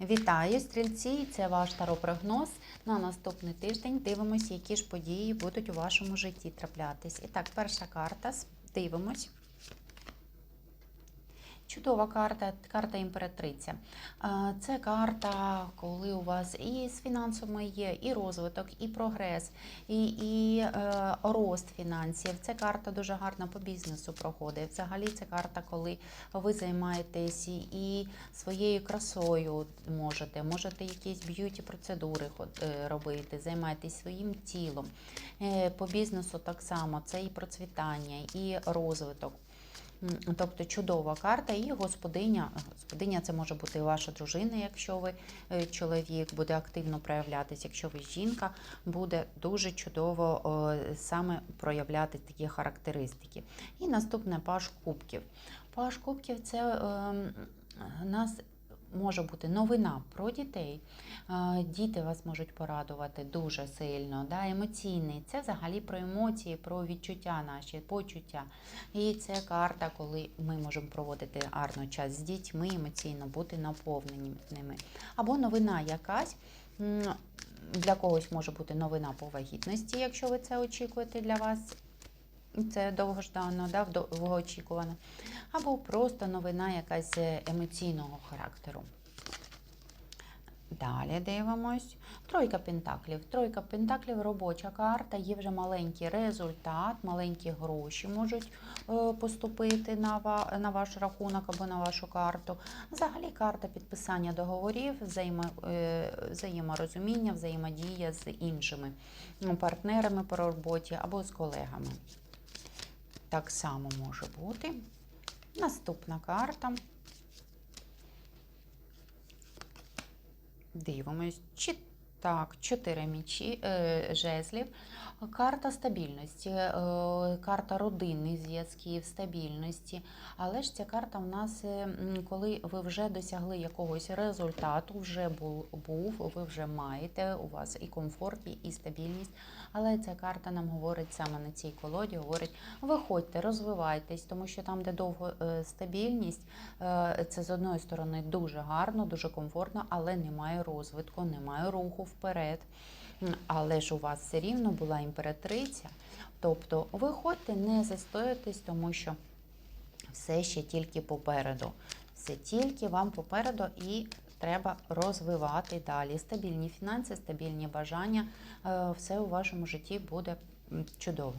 Вітаю, стрільці! Це ваш таропрогноз. На наступний тиждень дивимося, які ж події будуть у вашому житті траплятись. І так, перша карта. Дивимось. Чудова карта, карта імператриця. Це карта, коли у вас і з фінансами є, і розвиток, і прогрес, і, і е, рост фінансів. Це карта дуже гарна по бізнесу проходить. Взагалі, це карта, коли ви займаєтесь і- своєю красою можете, можете якісь б'юті процедури е, робити, займаєтесь своїм тілом. Е, По бізнесу так само це і процвітання, і розвиток. Тобто чудова карта і господиня. Господиня це може бути і ваша дружина, якщо ви е, чоловік, буде активно проявлятися. Якщо ви жінка, буде дуже чудово саме проявляти такі характеристики. І наступне паш кубків. Паш кубків це е, нас. Може бути новина про дітей. Діти вас можуть порадувати дуже сильно, да, емоційний. Це взагалі про емоції, про відчуття наші, почуття. І це карта, коли ми можемо проводити гарно час з дітьми, емоційно бути наповненими. Або новина якась. Для когось може бути новина по вагітності, якщо ви це очікуєте для вас. Це довгождано, да, довгоочікувано. Або просто новина якась е, емоційного характеру. Далі дивимось. Тройка пентаклів. Тройка пентаклів робоча карта, є вже маленький результат, маленькі гроші можуть е, поступити на, ва- на ваш рахунок або на вашу карту. Взагалі карта підписання договорів, е, взаєморозуміння, взаємодія з іншими ну, партнерами по роботі або з колегами. Так само може бути. Наступна карта. Дивимось. Так, чотири мічі, е, жезлів. Карта стабільності, е, карта родинних зв'язків, стабільності. Але ж ця карта в нас, е, коли ви вже досягли якогось результату, вже був, був, ви вже маєте, у вас і комфорт, і- стабільність. Але ця карта нам говорить саме на цій колоді, говорить, виходьте, розвивайтесь, тому що там, де довго стабільність, це з одної сторони дуже гарно, дуже комфортно, але немає розвитку, немає руху вперед. Але ж у вас все рівно була імператриця. Тобто виходьте, не застоюйтесь, тому що все ще тільки попереду. Все тільки вам попереду і треба розвивати далі. Стабільні фінанси, стабільні бажання. е, Все у вашому житті буде чудово.